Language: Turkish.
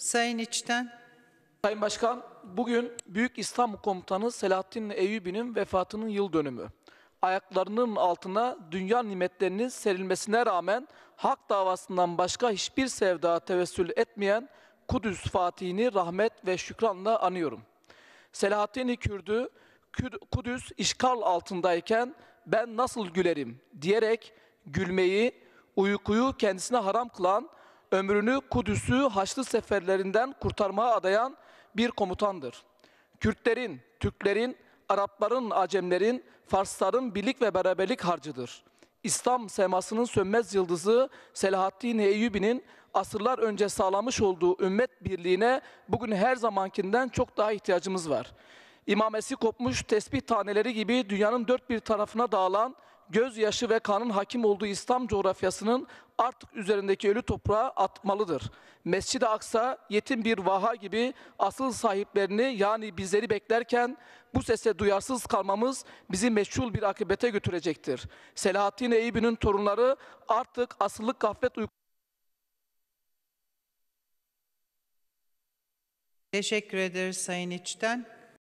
Sayın İçten. Sayın Başkan, bugün Büyük İslam Komutanı Selahattin Eyyubi'nin vefatının yıl dönümü. Ayaklarının altına dünya nimetlerinin serilmesine rağmen hak davasından başka hiçbir sevda tevessül etmeyen Kudüs Fatihini rahmet ve şükranla anıyorum. Selahattin Kürdü Kü- Kudüs işgal altındayken ben nasıl gülerim diyerek gülmeyi, uykuyu kendisine haram kılan, ömrünü Kudüs'ü Haçlı seferlerinden kurtarmaya adayan bir komutandır. Kürtlerin, Türklerin, Arapların, Acemlerin, Farsların birlik ve beraberlik harcıdır. İslam semasının sönmez yıldızı Selahaddin Eyyubi'nin asırlar önce sağlamış olduğu ümmet birliğine bugün her zamankinden çok daha ihtiyacımız var. İmamesi kopmuş tesbih taneleri gibi dünyanın dört bir tarafına dağılan gözyaşı ve kanın hakim olduğu İslam coğrafyasının artık üzerindeki ölü toprağa atmalıdır. Mescid-i Aksa yetim bir vaha gibi asıl sahiplerini yani bizleri beklerken bu sese duyarsız kalmamız bizi meşhur bir akıbete götürecektir. Selahattin Eyyubi'nin torunları artık asıllık gaflet uyku Teşekkür ederiz Sayın İçten.